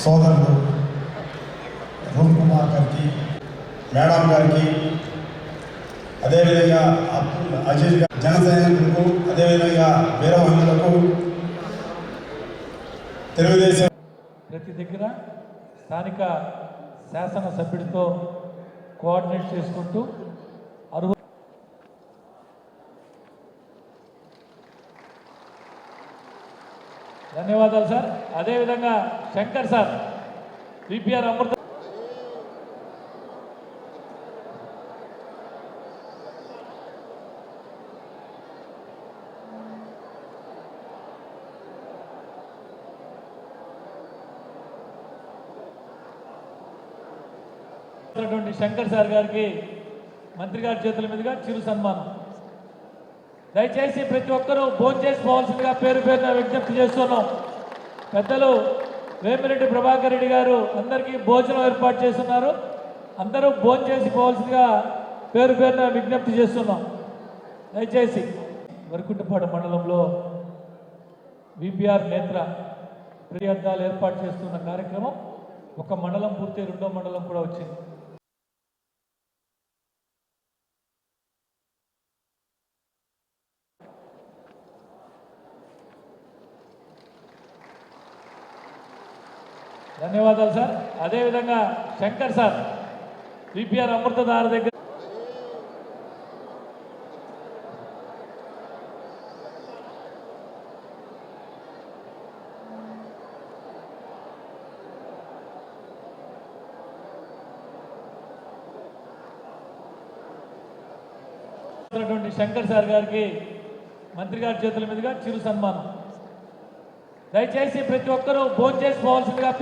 సోదరుడు రూమ్ కుమార్ గారికి మేడం గారికి అదేవిధంగా అబ్దుల్ అజీజ్ గారి జన సైనికులకు అదేవిధంగా వీర తెలుగుదేశం ప్రతి దగ్గర స్థానిక శాసనసభ్యుడితో కోఆర్డినేట్ చేసుకుంటూ ధన్యవాదాలు సార్. అదేవిధంగా Shankar sir CPR Amrita Shankar sir గారికి మంత్రి గారి చేతుల మీదుగా చిరు సన్మానం. దయచేసి ప్రతి ఒక్కరూ భోజనం చేసి పేరు పేరున విజ్ఞప్తి చేస్తున్నాం. పెద్దలు వేమిరెడ్డి ప్రభాకర్ రెడ్డి గారు అందరికీ భోజనం ఏర్పాటు చేస్తున్నారు. అందరూ భోజనం చేసి పోవాల్సిందిగా పేరు పేరున విజ్ఞప్తి చేస్తున్నాం. దయచేసి వరకుంటపాడు మండలంలో విపిఆర్ నేత్ర ప్రత్యర్థాలు ఏర్పాటు చేస్తున్న కార్యక్రమం ఒక మండలం పూర్తి రెండో మండలం కూడా వచ్చింది. ధన్యవాదాలు సార్. అదేవిధంగా శంకర్ సార్ సిపిఆర్ అమృతధార దగ్గర శంకర్ సార్ గారికి మంత్రి గారి చేతుల మీదుగా చిరు సన్మానం. దయచేసి ప్రతి ఒక్కరూ భోజనం చేసి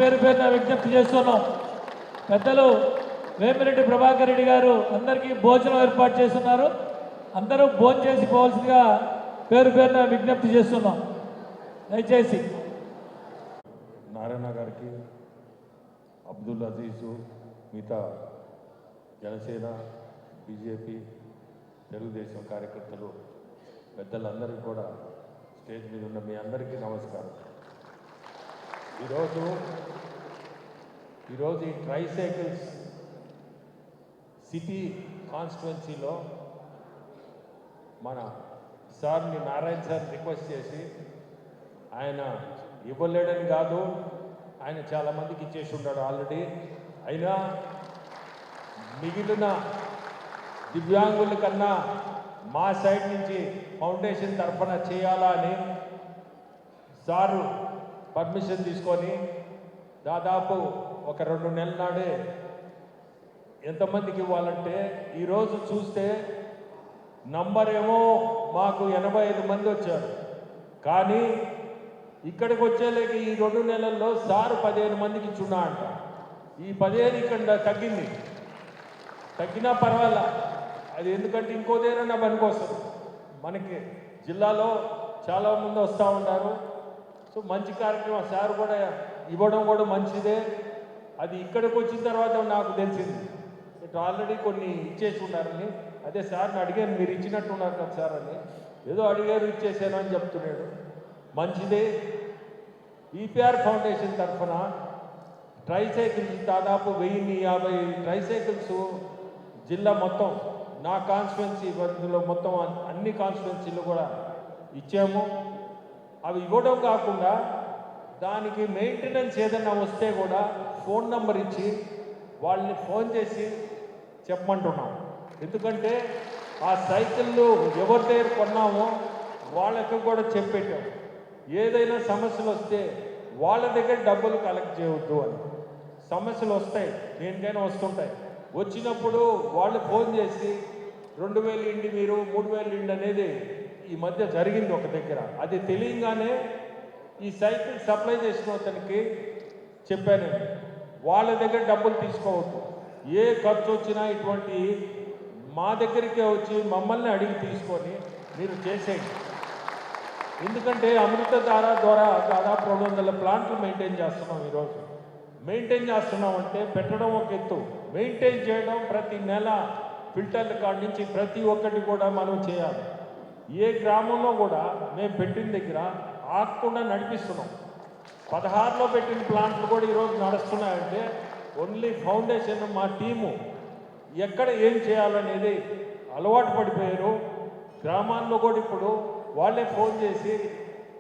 పేరు పేరున విజ్ఞప్తి చేస్తున్నాం. పెద్దలు వేమిరెడ్డి ప్రభాకర్ రెడ్డి గారు అందరికీ భోజనం ఏర్పాటు చేస్తున్నారు. అందరూ భోజనం చేసి పోవాల్సిందిగా పేరు పేరున విజ్ఞప్తి చేస్తున్నాం. దయచేసి. నారాయణ గారికి అబ్దుల్ అజీజు మిగతా జనసేన బీజేపీ తెలుగుదేశం కార్యకర్తలు పెద్దలందరికీ కూడా స్టేజ్ మీద ఉన్న మీ అందరికీ నమస్కారం. ఈరోజు ఈరోజు ఈ ట్రైసైకిల్స్ సిటీ కాన్స్టిట్యున్సీలో మన సార్ని నారాయణ సార్ రిక్వెస్ట్ చేసి ఆయన ఇవ్వలేడని కాదు ఆయన చాలామందికి ఇచ్చేసి ఉన్నాడు ఆల్రెడీ. అయినా మిగిలిన దివ్యాంగుల కన్నా మా సైడ్ నుంచి ఫౌండేషన్ తరఫున చేయాలా అని సారు పర్మిషన్ తీసుకొని దాదాపు ఒక రెండు నెలల నాడే ఎంతమందికి ఇవ్వాలంటే ఈరోజు చూస్తే నంబర్ ఏమో మాకు ఎనభై ఐదు మంది వచ్చారు. కానీ ఇక్కడికి వచ్చేలేక ఈ రెండు నెలల్లో సారు పదిహేను మందికి ఇచ్చున్నా అంట. ఈ పదిహేను ఇక్కడ తగ్గింది. తగ్గినా పర్వాలా? అది ఎందుకంటే ఇంకోదేనన్నా పనికొస్తుంది మనకి జిల్లాలో చాలామంది వస్తూ ఉన్నారు సో మంచి కార్యక్రమం సార్ కూడా ఇవ్వడం కూడా మంచిదే. అది ఇక్కడికి వచ్చిన తర్వాత నాకు తెలిసింది. ఇటు ఆల్రెడీ కొన్ని ఇచ్చేసి ఉన్నారని. అదే సార్ని అడిగాను మీరు ఇచ్చినట్టున్నారు కదా సార్ అని. ఏదో అడిగారు ఇచ్చేసాను అని చెప్తున్నాడు. మంచిదే. ఈపీఆర్ ఫౌండేషన్ తరఫున ట్రైసైకిల్స్ దాదాపు వెయ్యిన్ని యాభై ట్రైసైకిల్స్ జిల్లా మొత్తం నా కాన్స్టిట్యున్సీ పరిధిలో మొత్తం అన్ని కాన్స్టిట్యున్సీలు కూడా ఇచ్చాము. అవి ఇవ్వడం కాకుండా దానికి మెయింటెనెన్స్ ఏదైనా వస్తే కూడా ఫోన్ నంబర్ ఇచ్చి వాళ్ళని ఫోన్ చేసి చెప్పమంటున్నాం. ఎందుకంటే ఆ సైకిళ్ళు ఎవరి దగ్గర కొన్నామో వాళ్ళకి కూడా చెప్పేటాం ఏదైనా సమస్యలు వస్తే వాళ్ళ దగ్గర డబ్బులు కలెక్ట్ చేయవద్దు అని. సమస్యలు వస్తాయి దేనికైనా వస్తుంటాయి. వచ్చినప్పుడు వాళ్ళు ఫోన్ చేసి రెండు వేలు ఇండి మీరు మూడు వేలు ఇండి అనేది ఈ మధ్య జరిగింది ఒక దగ్గర. అది తెలియగానే ఈ సైకిల్ సప్లై చేసిన అతనికి చెప్పాను వాళ్ళ దగ్గర డబ్బులు తీసుకోవద్దు. ఏ ఖర్చు వచ్చినా ఇటువంటి మా దగ్గరికే వచ్చి మమ్మల్ని అడిగి తీసుకొని మీరు చేసేయండి. ఎందుకంటే అమృతధార ద్వారా దాదాపు రెండు వందల ప్లాంట్లు మెయింటైన్ చేస్తున్నాం ఈరోజు. మెయింటైన్ చేస్తున్నాం అంటే పెట్టడం ఒక ఎత్తు. మెయింటైన్ చేయడం ప్రతి నెల ఫిల్టర్ల కాడ నుంచి ప్రతి ఒక్కటి కూడా మనం చేయాలి. ఏ గ్రామంలో కూడా మేము పెట్టిన దగ్గర ఆకుండా నడిపిస్తున్నాం. పదహారులో పెట్టిన ప్లాంట్లు కూడా ఈరోజు నడుస్తున్నాయంటే ఓన్లీ ఫౌండేషన్ మా టీము ఎక్కడ ఏం చేయాలనేది అలవాటు పడిపోయారు. గ్రామాల్లో కూడా ఇప్పుడు వాళ్ళే ఫోన్ చేసి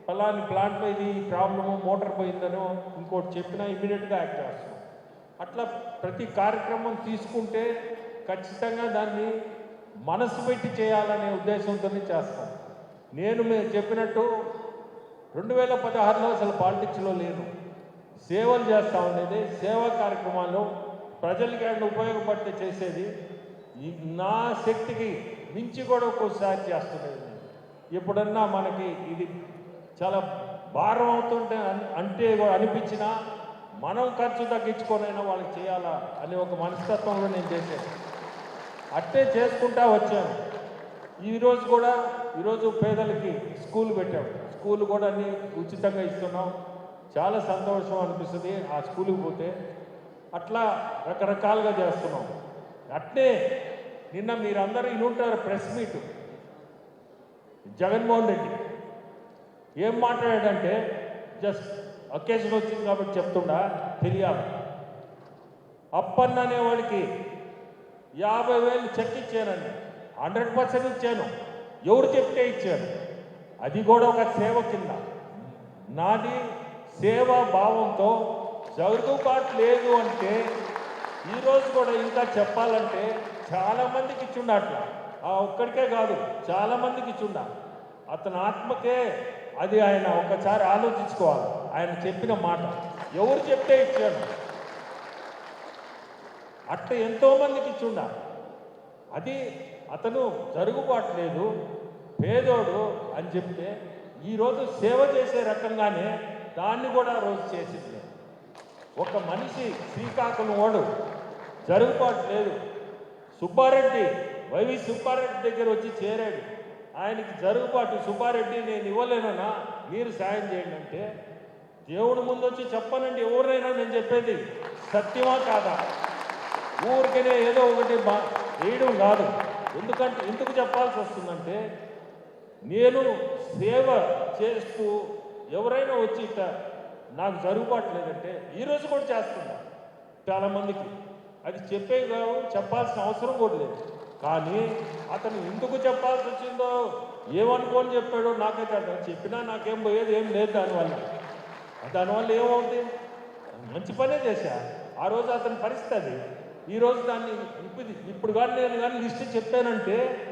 ఫలాని ప్లాంట్లో ఇది ప్రాబ్లము మోటార్ పోయిందనో ఇంకోటి చెప్పినా ఇమీడియట్గా యాక్ట్ చేస్తున్నాం. అట్లా ప్రతి కార్యక్రమం తీసుకుంటే ఖచ్చితంగా దాన్ని మనసు పెట్టి చేయాలనే ఉద్దేశంతోనే చేస్తాం. నేను మీరు చెప్పినట్టు రెండు వేల పదహారులో అసలు పాలిటిక్స్లో లేను. సేవలు చేస్తా ఉండేది సేవా కార్యక్రమాలు ప్రజలకి అండ్ ఉపయోగపడితే చేసేది నా శక్తికి మించి కూడా ఒక్కోసారి చేస్తున్నది ఎప్పుడన్నా మనకి ఇది చాలా భారం అవుతుంటే అంటే అనిపించినా మనం ఖర్చు తగ్గించుకొనైనా వాళ్ళకి చేయాలా అనే ఒక మనస్తత్వంలో నేను చేశాను అట్టే చేసుకుంటా వచ్చాను. ఈరోజు కూడా ఈరోజు పేదలకి స్కూల్ పెట్టాం. స్కూల్ కూడా అన్ని ఉచితంగా ఇస్తున్నాం. చాలా సంతోషం అనిపిస్తుంది ఆ స్కూల్కి పోతే. అట్లా రకరకాలుగా చేస్తున్నాం. అట్నే నిన్న మీరందరూ ఇనుంటారు ప్రెస్ మీట్. జగన్మోహన్ రెడ్డి ఏం మాట్లాడాడంటే జస్ట్ అకేషన్ వచ్చింది కాబట్టి చెప్తుండా తెలియాలి. అప్పన్న అనేవాడికి యాభై వేలు చెక్ ఇచ్చానండి. హండ్రెడ్ పర్సెంట్ ఇచ్చాను. ఎవరు చెప్తే ఇచ్చాను అది కూడా ఒక సేవ కింద. నాది సేవా భావంతో జరుగుబాటు లేదు అంటే ఈరోజు కూడా ఇంకా చెప్పాలంటే చాలా మందికి అట్లా? ఆ ఒక్కడికే కాదు చాలా మందికి అతని ఆత్మకే అది ఆయన ఒకసారి ఆలోచించుకోవాలి. ఆయన చెప్పిన మాట. ఎవరు చెప్తే ఇచ్చాడు అట్ట ఎంతో మందికి ఇచ్చుండ అది అతను జరుగుబాటు లేదు పేదోడు అని చెప్తే ఈరోజు సేవ చేసే రకంగానే దాన్ని కూడా రోజు చేసింది. ఒక మనిషి శ్రీకాకుళం వాడు జరుగుబాటు లేదు సుబ్బారెడ్డి వైవి సుబ్బారెడ్డి దగ్గర వచ్చి చేరాడు. ఆయనకి జరుగుబాటు సుబ్బారెడ్డి నేను ఇవ్వలేనన్నా మీరు సాయం చేయండి అంటే దేవుడి ముందు వచ్చి చెప్పనండి ఎవరైనా నేను చెప్పేది సత్యమా కాదా? ఊరికనే ఏదో ఒకటి బా వేయడం కాదు. ఎందుకంటే ఎందుకు చెప్పాల్సి వస్తుందంటే నేను సేవ చేస్తూ ఎవరైనా వచ్చి ఇట్ట నాకు జరుగుబాటు లేదంటే ఈరోజు కూడా చేస్తున్నా చాలామందికి అది చెప్పే కాదు చెప్పాల్సిన అవసరం కూడా లేదు. కానీ అతను ఎందుకు చెప్పాల్సి వచ్చిందో ఏమనుకోని చెప్పాడో నాకైతే అర్థం చెప్పినా నాకేం పోయేది ఏం లేదు దానివల్ల. దానివల్ల ఏమవుతుంది మంచి పనే చేశా. ఆ రోజు అతని పరిస్థితి ఈరోజు ఈ రోజు దాన్ని ఇప్పుడు ఇప్పుడు కానీ నేను కానీ లిస్ట్ చెప్పానంటే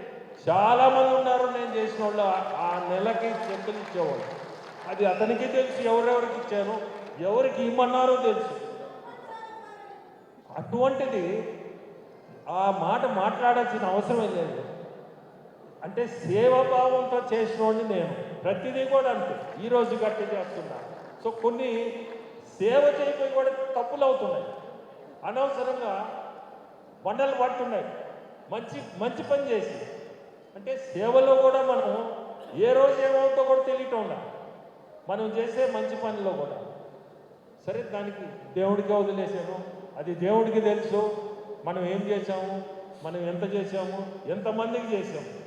చాలామంది ఉన్నారు నేను చేసిన వాళ్ళు ఆ- నెలకి చెక్కులు ఇచ్చేవాళ్ళు. అది అతనికి తెలుసు ఎవరెవరికి ఇచ్చాను ఎవరికి ఇమ్మన్నారో తెలుసు. అటువంటిది ఆ మాట మాట్లాడాల్సిన అవసరం లేదు. అంటే సేవాభావంతో చేసినోడిని నేను ప్రతిదీ కూడా అంతే ఈ రోజు గట్టి చేస్తున్నా. సో కొన్ని సేవ చేయకపోయి కూడా తప్పులు అవుతున్నాయి. అనవసరంగా బండలు పడుతున్నాయి. మంచి మంచి పని చేసి. అంటే సేవలో కూడా మనం ఏ రోజు ఏమవుతో కూడా తెలియటం ఉండాలి. మనం చేసే మంచి పనిలో కూడా. సరే దానికి దేవుడికి వదిలేసాను అది దేవుడికి తెలుసు. మనం ఏం చేసాము మనం ఎంత చేసాము ఎంతమందికి చేసాము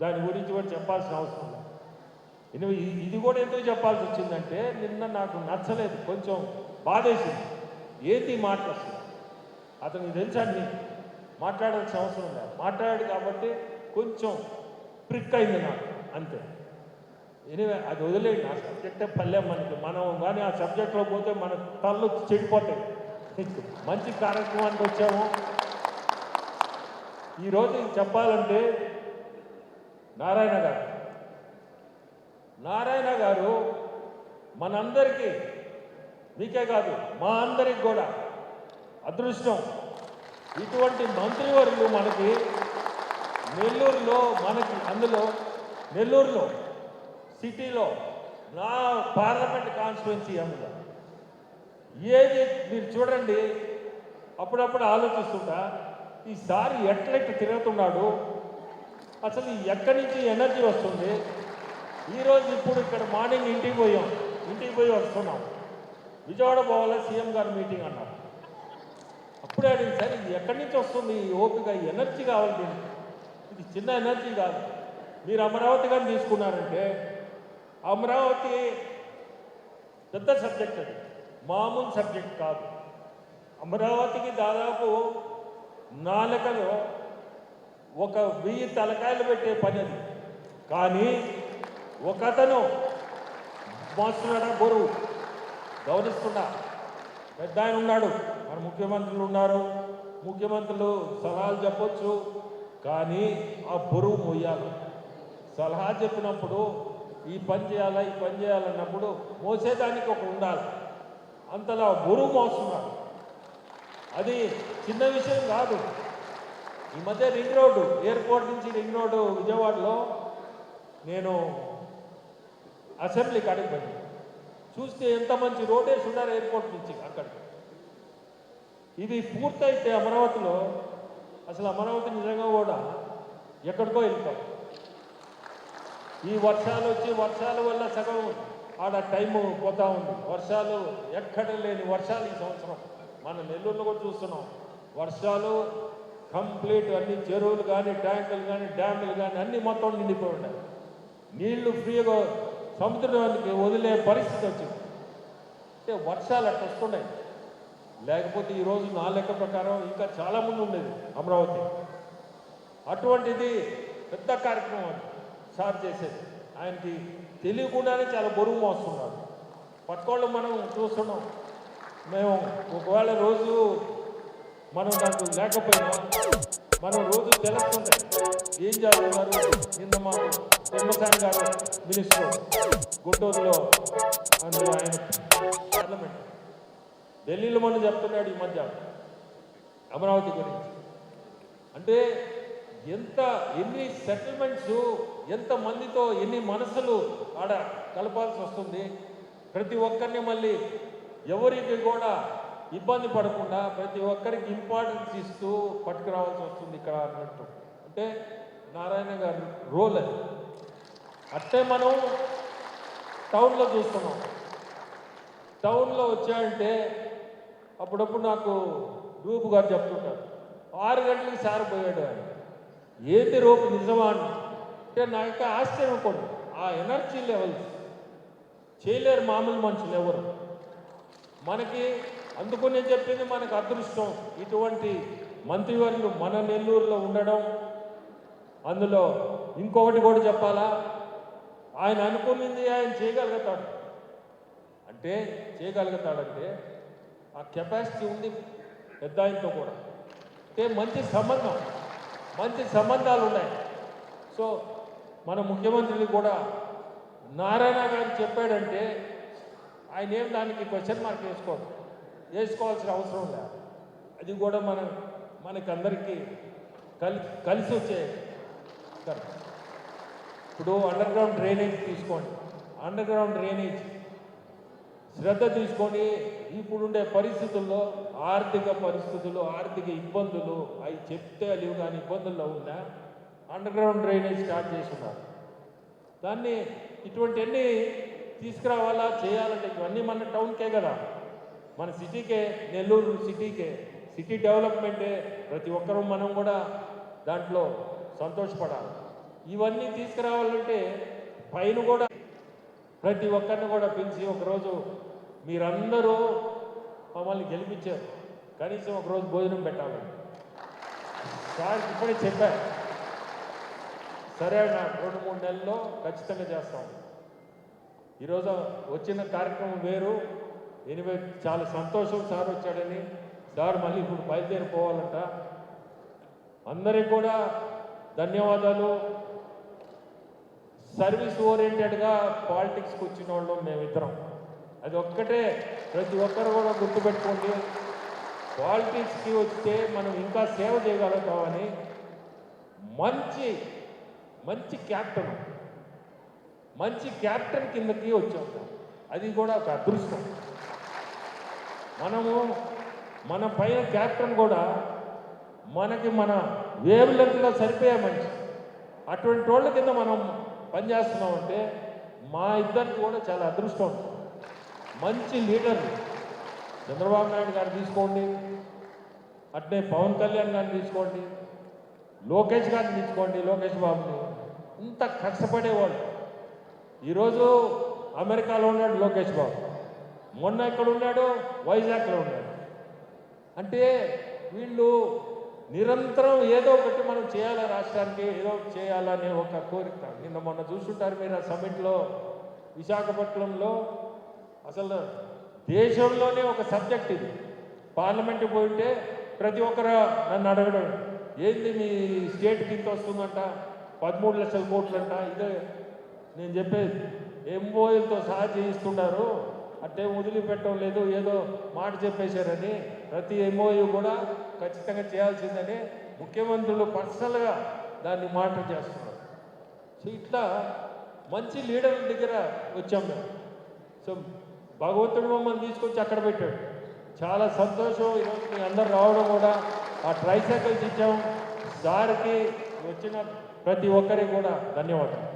దాని గురించి కూడా చెప్పాల్సిన అవసరం లేదు. ఇది కూడా ఎందుకు చెప్పాల్సి వచ్చిందంటే నిన్న నాకు నచ్చలేదు. కొంచెం బాధేసింది. ఏంటి ఈ అతనికి తెలుసా మాట్లాడాల్సిన అవసరం ఉందా? మాట్లాడాడు కాబట్టి కొంచెం ప్రిక్ అయింది నాకు అంతే. ఎనివే అది వదిలేయండి. ఆ సబ్జెక్టే పల్లె మనకి. మనం కానీ ఆ సబ్జెక్ట్లో పోతే మన తల్లు చెడిపోతాయి. మంచి కార్యక్రమానికి వచ్చాము. ఈరోజు చెప్పాలంటే నారాయణ గారు. నారాయణ గారు మనందరికీ మీకే కాదు మా అందరికి కూడా అదృష్టం. ఇటువంటి మంత్రివర్యులు మనకి నెల్లూరులో మనకి అందులో నెల్లూరులో సిటీలో నా పార్లమెంట్ కాన్స్టిట్యున్సీ అందులో. ఏది మీరు చూడండి అప్పుడప్పుడు ఆలోచిస్తుంటా ఈసారి ఎట్లెట్ తిరుగుతున్నాడు? అసలు ఎక్కడి నుంచి ఎనర్జీ వస్తుంది? ఈరోజు ఇప్పుడు ఇక్కడ మార్నింగ్ ఇంటికి పోయాం. ఇంటికి పోయి వస్తున్నాం. విజయవాడ పోవాలి? సీఎం గారు మీటింగ్ అన్నాం అప్పుడే అడిగింది సరే ఇది ఎక్కడి నుంచి వస్తుంది? ఈ ఓపిక ఈ ఎనర్జీ కావాలి దీనికి. ఇది చిన్న ఎనర్జీ కాదు. మీరు అమరావతి కానీ తీసుకున్నారంటే అమరావతి పెద్ద సబ్జెక్ట్ అది. మామూలు సబ్జెక్ట్ కాదు. అమరావతికి దాదాపు నాలుకలో ఒక వెయ్యి తలకాయలు పెట్టే పని అది. కానీ ఒకతను మోస్తున్నాడా బరువు. గౌరవిస్తున్నా పెద్ద ఆయన ఉన్నాడు. మన ముఖ్యమంత్రులు ఉన్నారు. ముఖ్యమంత్రులు సలహాలు చెప్పొచ్చు కానీ ఆ బరువు మొయ్యాలి. సలహా చెప్పినప్పుడు ఈ పని చేయాలా ఈ పని చేయాలన్నప్పుడు మోసేదానికి ఒక ఉండాలి. అంతలా బరువు మోస్తున్నారు. అది చిన్న విషయం కాదు. ఈ మధ్య రింగ్ రోడ్డు ఎయిర్పోర్ట్ నుంచి రింగ్ రోడ్డు విజయవాడలో నేను అసెంబ్లీ కాడికి చూస్తే ఎంత మంచి రోడ్ వేసి ఉన్నారు ఎయిర్పోర్ట్ నుంచి అక్కడికి. ఇది పూర్తయితే అమరావతిలో అసలు అమరావతి నిజంగా కూడా ఎక్కడికో వెళ్తాం. ఈ వర్షాలు వచ్చి వర్షాల వల్ల సగం ఆడ టైము పోతా ఉంది. వర్షాలు ఎక్కడ లేని వర్షాలు ఈ సంవత్సరం. మన నెల్లూరులో కూడా చూస్తున్నాం. వర్షాలు కంప్లీట్ అన్ని చెరువులు కానీ ట్యాంకులు కానీ డ్యాములు కానీ అన్ని మొత్తం నిండిపోయి ఉన్నాయి. నీళ్ళు ఫ్రీగా సముద్రానికి వదిలే పరిస్థితి వచ్చింది. అంటే వర్షాలు అట్లా వస్తున్నాయి. లేకపోతే ఈరోజు నా లెక్క ప్రకారం ఇంకా చాలామంది ఉండేది అమరావతి. అటువంటిది పెద్ద కార్యక్రమం అది. సార్ చేసేది. ఆయనకి తెలియకుండానే చాలా బరువు మోస్తున్నాడు పక్కోళ్ళు మనం చూస్తున్నాం. మేము ఒకవేళ రోజు మనం నాకు లేకపోయినా మనం రోజు తెలుస్తుంటే ఏం చేస్తున్నారు? నిన్న మా పెమ్మసాని గారు మినిస్టర్ గుంటూరులో అందులో ఆయన పార్లమెంట్. ఢిల్లీలో మనం చెప్తున్నాడు ఈ మధ్య అమరావతి గురించి. అంటే ఎంత ఎన్ని సెటిల్మెంట్స్ ఎంత మందితో ఎన్ని మనసులు ఆడ కలపాల్సి వస్తుంది. ప్రతి ఒక్కరిని మళ్ళీ ఎవరికి కూడా ఇబ్బంది పడకుండా ప్రతి ఒక్కరికి ఇంపార్టెన్స్ ఇస్తూ పట్టుకురావాల్సి వస్తుంది ఇక్కడ అన్నట్టు. అంటే నారాయణ గారి రోల్ అది. అట్టే మనం టౌన్లో చూస్తున్నాం. టౌన్లో వచ్చాయంటే అప్పుడప్పుడు నాకు రూపు గారు చెప్తుంటారు. ఆరు గంటలకు సార్ పోయాడు ఆయన. ఏంటి రూపు నిజమా అని? అంటే నా యొక్క ఆశ్చర్యం కొన్ని ఆ ఎనర్జీ లెవెల్స్ చేయలేరు మామూలు మనుషులు ఎవరు. మనకి అందుకు నేను చెప్పింది మనకు అదృష్టం. ఇటువంటి మంత్రివర్యులు మన నెల్లూరులో ఉండడం. అందులో ఇంకొకటి కూడా చెప్పాలా? ఆయన అనుకున్నది ఆయన చేయగలుగుతాడు. అంటే చేయగలుగుతాడంటే ఆ కెపాసిటీ ఉంది పెద్ద ఆయనతో కూడా. అంటే మంచి సంబంధం మంచి సంబంధాలు ఉన్నాయి. సో మన ముఖ్యమంత్రిని కూడా నారాయణ గారు చెప్పాడంటే ఆయన ఏం దానికి క్వశ్చన్ మార్క్ వేసుకోడు వేసుకోవాల్సిన అవసరం లేదు. అది కూడా మన మనకందరికీ కలి కలిసి వచ్చే ఇప్పుడు అండర్ గ్రౌండ్ డ్రైనేజ్ తీసుకోండి. అండర్ గ్రౌండ్ డ్రైనేజ్ శ్రద్ధ తీసుకొని ఇప్పుడుండే పరిస్థితుల్లో ఆర్థిక పరిస్థితులు ఆర్థిక ఇబ్బందులు అవి చెప్తే లేవు కానీ ఇబ్బందుల్లో ఉన్నా అండర్ గ్రౌండ్ డ్రైనేజ్ స్టార్ట్ చేస్తున్నారు. దాన్ని ఇటువంటివన్నీ తీసుకురావాలా చేయాలంటే ఇవన్నీ మన టౌన్కే కదా. మన సిటీకే నెల్లూరు సిటీకే. సిటీ డెవలప్మెంటే ప్రతి ఒక్కరూ మనం కూడా దాంట్లో సంతోషపడాలి. ఇవన్నీ తీసుకురావాలంటే పైన కూడా ప్రతి ఒక్కరిని కూడా పిలిచి ఒకరోజు మీరందరూ మమ్మల్ని గెలిపించారు. కనీసం ఒకరోజు భోజనం పెట్టాలి సార్ ఇప్పుడే చెప్పారు. సరే అన్న రెండు మూడు నెలల్లో ఖచ్చితంగా చేస్తాం. ఈరోజు వచ్చిన కార్యక్రమం వేరు. ఎనివే చాలా సంతోషం సార్ వచ్చాడని. సార్ మళ్ళీ ఇప్పుడు బయలుదేరిపోవాలంట అందరికీ కూడా ధన్యవాదాలు. సర్వీస్ ఓరియంటెడ్గా పాలిటిక్స్కి వచ్చిన వాళ్ళు మేమిద్దరం. అది ఒక్కటే. ప్రతి ఒక్కరు కూడా గుర్తుపెట్టుకోండి. పాలిటిక్స్కి వస్తే మనం ఇంకా సేవ చేయగలుగుతామని మంచి మంచి క్యాప్టెన్. మంచి క్యాప్టెన్ కిందకి వచ్చాం. అది కూడా ఒక అదృష్టం. మనము మన పైన క్యాప్టెన్ కూడా మనకి మన వేవ్ లెంత్లో సరిపోయే మంచి అటువంటి వాళ్ళ కింద మనం పనిచేస్తున్నామంటే మా ఇద్దరికి కూడా చాలా అదృష్టం. ఉంటుంది మంచి లీడర్ చంద్రబాబు నాయుడు గారు తీసుకోండి. అట్నే పవన్ కళ్యాణ్ గారిని తీసుకోండి. లోకేష్ గారిని తీసుకోండి లోకేష్ బాబుని. ఇంత కష్టపడేవాడు. ఈరోజు అమెరికాలో ఉన్నాడు లోకేష్ బాబు. మొన్న ఎక్కడ ఉన్నాడు? వైజాగ్లో ఉన్నాడు. అంటే వీళ్ళు నిరంతరం ఏదో ఒకటి మనం చేయాలి రాష్ట్రానికి ఏదో ఒకటి చేయాలనే ఒక కోరిక. నిన్న మొన్న చూస్తుంటారు మీరు ఆ సమ్మిట్లో విశాఖపట్నంలో అసలు దేశంలోనే ఒక సబ్జెక్ట్ ఇది. పార్లమెంట్ పోయింటే ప్రతి ఒక్కరు నన్ను అడగడం. ఏంది మీ స్టేట్కి ఇంత వస్తుందంట? పదమూడు లక్షల కోట్లంట. ఇదే నేను చెప్పేది. ఎంఓఎలతో సహా చేయిస్తున్నారు అంటే వదిలిపెట్టడం లేదు ఏదో మాట చెప్పేశారని. ప్రతి ఎంఓయూ కూడా ఖచ్చితంగా చేయాల్సిందని ముఖ్యమంత్రులు పర్సనల్గా దాన్ని మాట చేస్తున్నారు. సో ఇట్లా మంచి లీడర్ల దగ్గర వచ్చాం మేము. సో భగవంతుడు మమ్మల్ని తీసుకొచ్చి అక్కడ పెట్టాడు. చాలా సంతోషం ఈరోజు మీ అందరు రావడం కూడా. ఆ ట్రైసైకిల్స్ ఇచ్చాం సార్కి వచ్చిన ప్రతి ఒక్కరికి కూడా ధన్యవాదాలు.